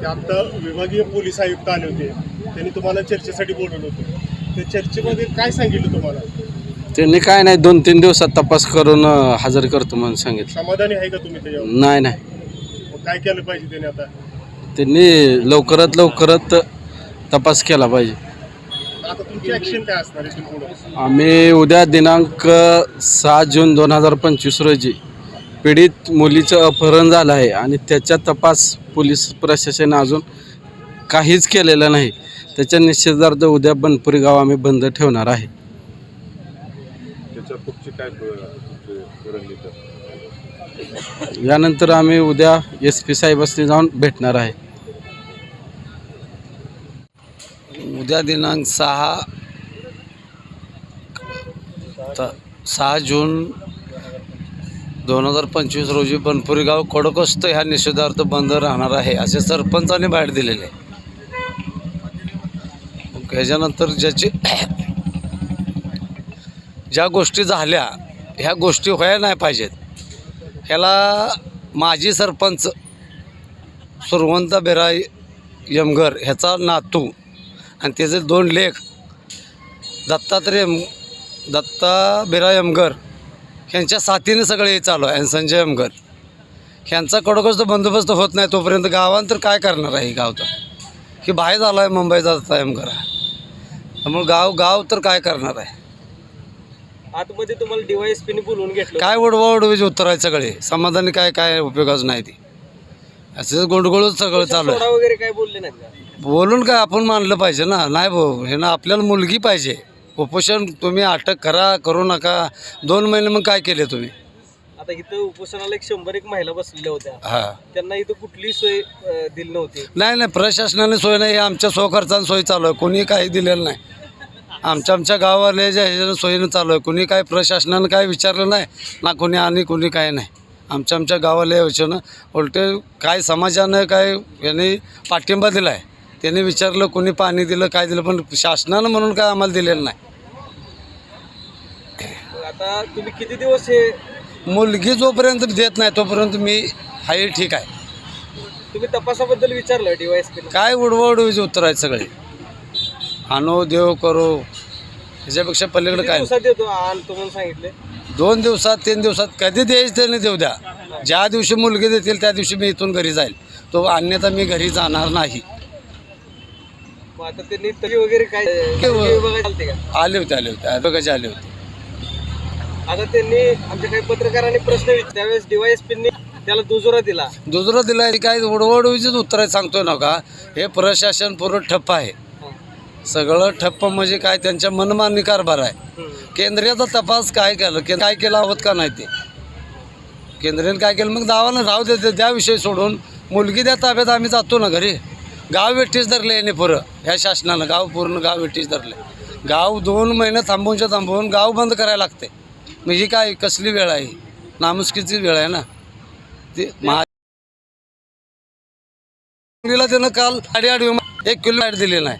ते आता विभागीय पोलीस आयुक्त आले होते. त्यांनी तुम्हाला चर्चेसाठी बोलवलं होतं. त्या चर्चेमध्ये काय सांगितलं तुम्हाला? त्यांनी काय नाही दोन तीन दिवसात तपास करून अं, हजर करतो म्हणून सांगितलं. समाधानी आहे का तुम्ही त्याच्यावर नाही नाही. मग काय केलं पाहिजे त्याने आता? त्यांनी लवकरात लवकरात तपास केला पाहिजे. आता तुमची ऍक्शन काय असणार इथून पुढे? आम्ही उद्या दिनांक सहा जून दोन हजार पंचवीस रोजी पीडित मुलीचं अपहरण झालं आहे आणि त्याचा तपास पोलीस प्रशासन अजून काहीच केलेलं नाही. त्याच्या निषेधार्थ उद्या बनपुरी गाव आम्ही बंद ठेवणार आहे. यानंतर आम्ही उद्या एस पी साहेबांनी जाऊन भेटणार आहे. उद्या दिनांक सहा त- सहा जून दोन हजार पंचवीस रोजी बनपुरी गाव कडकस्त ह्या निषेधार्थ बंद राहणार आहे असे सरपंचाने बाहेर दिलेले आहे. ह्याच्यानंतर ज्याची ज्या गोष्टी झाल्या ह्या गोष्टी व्हायला नाही पाहिजेत ह्याला माजी सरपंच सुरवंत बेरा यमगर ह्याचा नातू आणि त्याचे दोन लेख दत्तात्रय दत्ता बेरा यमगर ह्यांच्या साथीने सगळे हे चालू आहे. आणि संजय यमगर ह्यांचा कडकच बंदोबस्त होत नाही तोपर्यंत गावांतर काय करणार आहे गाव तर? की बाहेर झाला आहे मुंबईचा दत्ता यमगर त्यामुळे गाव गाव तर काय करणार आहे? आतमध्ये तुम्हाला डीवायएसपीने बोलवून घेतलं काय उडवा उडवीचे उत्तर आहे सगळे? समाधानी काय काय उपयोगाचं नाही ते. असंच गोंडगोळच सगळं चालू आहे. वगैरे काय बोलले नाहीत का? बोलून काय आपण मानलं पाहिजे ना? नाही भाऊ हे ना आपल्याला मुलगी पाहिजे. उपोषण तुम्ही अटक करा करू नका. दोन महिने मग काय केले तुम्ही? आता इथं उपोषणाला एक शंभर एक महिला बसलेल्या होत्या. हां. त्यांना इथं कुठलीही सोय अं, दिली नव्हती. नाही नाही प्रशासनाने सोय नाही. आमच्या स्वखर्चाने सोय चालू आहे. कोणी काही दिलेलं नाही. आमच्या आमच्या गावाले ज्या ह्याच्यानं सोयीनं चालू आहे. कोणी काय प्रशासनानं काय विचारलं नाही ना कोणी आणि कोणी काय नाही. आमच्या आमच्या गावाला ह्याच्यानं उलटे काय समाजानं काय याने पाठिंबा दिला आहे त्याने विचारलं कोणी पाणी दिलं काय दिलं पण शासनानं म्हणून काय आम्हाला दिलेलं नाही. आता तुम्ही किती दिवस हे मुलगी जोपर्यंत देत नाही तोपर्यंत मी हाय ठीक आहे. तुम्ही तपासाबद्दल विचारलं डीवायएसपीने काय उडवाउडवीचे उत्तर आहेत सगळे. आणो देव करो. ह्याच्यापेक्षा पलीकडे काय? नाही. दिवसात देतो? आणतो म्हणून सांगितले. दोन दिवसात तीन दिवसात कधी द्यायचं त्याने देऊ द्या. ज्या दिवशी मुलगी देतील त्या दिवशी मी इथून घरी जाईल. तो अन्यथा मी घरी जाणार नाही. मग आता त्यांनी तरी वगैरे काय तरी विभागात चालते का? आले होते आले होते. बघायचे आले होते. आता त्यांनी आमच्या काही पत्रकारांनी प्रश्न विचारले त्यावेळेस डीवायएसपीने त्याला दुजोरा दिला. दुसरं दिलं काय उडवडवीचेच उत्तर आहे सांगतोय ना का? हे प्रशासन पूर्ण ठप्प आहे. सगळं ठप्प म्हणजे काय? त्यांच्या मनमानी कारभार आहे. हम्म. केंद्रीयचा तपास काय केलं? के काय केलं हवत का नाही ते? केंद्रीयने काय केलं? मग दावानं राहू देते त्या विषय सोडून. मुलगी द्या ताब्यात आम्ही जातो ना घरी. गाव वेठीच धरले याने पुरं. ह्या शासनानं गाव पूर्ण गाव वेठीच धरले. गाव दोन महिने थांबवूनच्या थांबवून गाव बंद करायला लागते. ही काय कसली वेळ आहे? नामुष्कीची वेळ आहे ना. ते मुलीला त्यानं काल साडेआठ विमान एक किलो लाइट दिली नाही.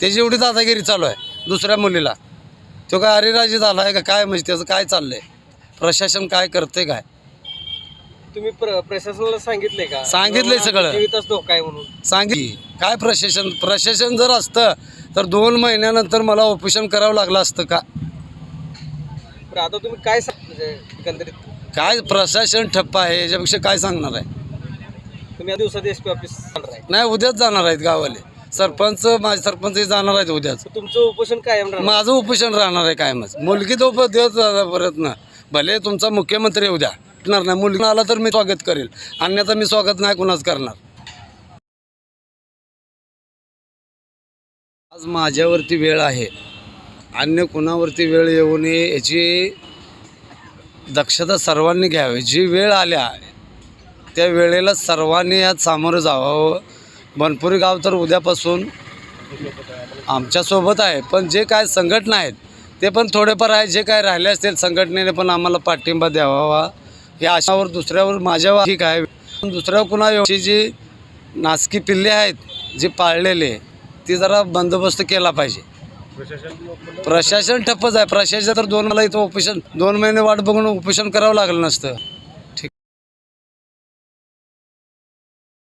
त्याची एवढी दादागिरी चालू आहे दुसऱ्या मुलीला. तो काय अरेराजी झाला आहे का काय? म्हणजे त्याचं काय चाललंय? प्रशासन काय करते काय? तुम्ही प्र- प्रशासनाला सांगितले का? सांगितलंय सगळं. जीवितच धोका आहे म्हणून. सांगी काय प्रशासन? प्रशासन जर असतं तर दोन महिन्यानंतर मला ऑपरेशन करावं लागलं असतं का? आता तुम्ही काय सांग म्हणजे एकंदरीत? काय प्रशासन ठप्प आहे याच्यापेक्षा काय सांगणार आहे? तुम्ही या दिवसात एस पी ऑफिस जाणार आहे. नाही उद्याच जाणार आहेत गावाले. सरपंच माझे सरपंच जाणार आहेत उद्याच. तर तुमचं उपोषण कायम राहणार? माझं उपोषण राहणार आहे कायमच. मुलगी तो देत परत ना. भले तुमचा मुख्यमंत्री येऊ द्या. भेटणार नाही. मुलगी आला तर मी स्वागत करेल. अन्यथा मी स्वागत नाही कुणाच करणार. आज माझ्यावरती वेळ आहे. अन्य कुणावरती वेळ येऊ नये याची दक्षता सर्वांनी घ्यावी. जी वेळ आल्या त्या वेळेला सर्वांनी यात सामोरं जावं. बनपुरी गाव तर उद्यापासून आमच्यासोबत आहे. पण जे काय संघटना आहेत ते पण थोडेफार आहे जे काय राहिले असतील संघटनेने पण आम्हाला पाठिंबा द्यावा. हे अशावर दुसऱ्यावर माझ्यावर ठीक आहे. पण कुणा जी नासकी पिल्ले आहेत जी पाळलेले ती जरा बंदोबस्त केला पाहिजे. प्रशासन ठप्पच आहे. प्रशासन तर दोन मला इथं उपोषण दोन महिने वाट बघून उपोषण करावं लागलं नसतं.